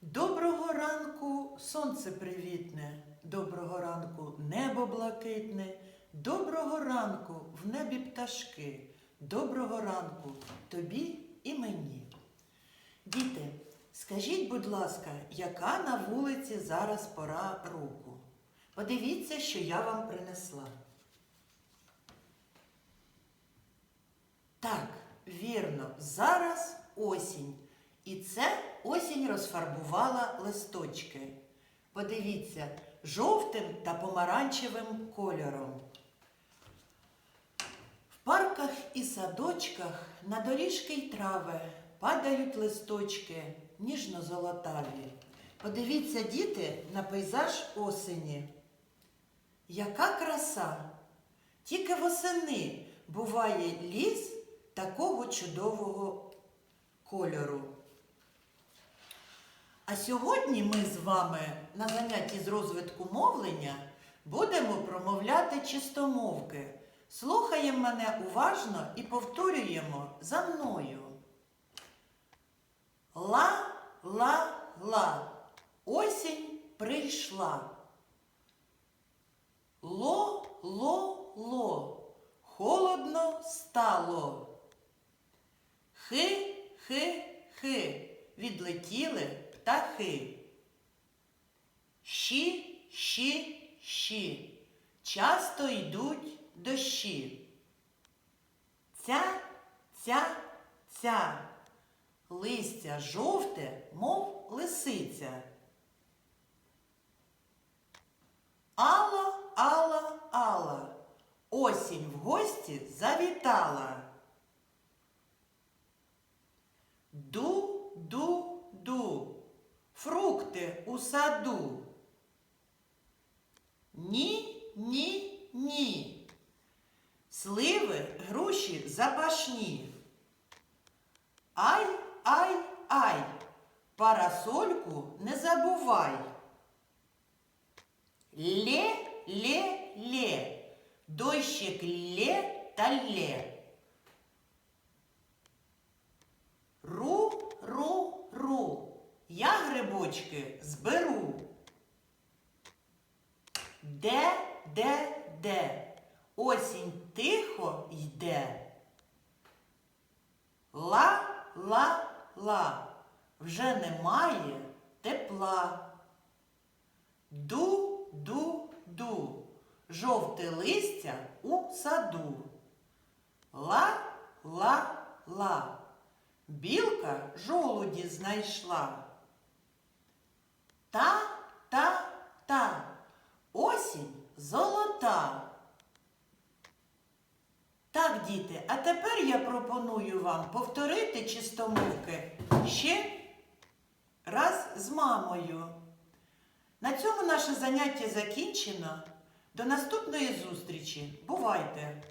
Доброго ранку сонце привітне, доброго ранку небо блакитне, доброго ранку в небі пташки, доброго ранку тобі і мені. Діти, скажіть, будь ласка, яка на вулиці зараз пора року? Подивіться, що я вам принесла. Так, вірно, зараз осінь. І це осінь розфарбувала листочки. Подивіться, жовтим та помаранчевим кольором. В парках і садочках на доріжки й трави падають листочки ніжно-золотаві. Подивіться, діти, на пейзаж осені. Яка краса! Тільки восени буває ліс такого чудового кольору. А сьогодні ми з вами на занятті з розвитку мовлення будемо промовляти чистомовки. Слухаємо мене уважно і повторюємо за мною. Ла, ла, ла. Осінь прийшла. Ло, ло, ло. Холодно стало. Хи, хи, хи. Відлетіли птахи. Щі, щі, щі. Часто йдуть дощі. Ця, ця, ця. Листя жовте, мов лисиця. Алла, Алла, Алла. Осінь в гості завітала. Ду, ду, ду. Фрукти у саду. Ні, ні, ні. Сливи, груші запашні. Ай, ай, ай. Парасольку не забувай. Ле, ле, ле. Дощик ле та ле. Грибочки зберу. Де, де, де. Осінь тихо йде. Ла, ла, ла. Вже немає тепла. Ду, ду, ду. Жовте листя у саду. Ла, ла, ла. Білка жолуді знайшла. Та, та, та. Осінь золота. Так, діти, а тепер я пропоную вам повторити чистомовки ще раз з мамою. На цьому наше заняття закінчено. До наступної зустрічі. Бувайте!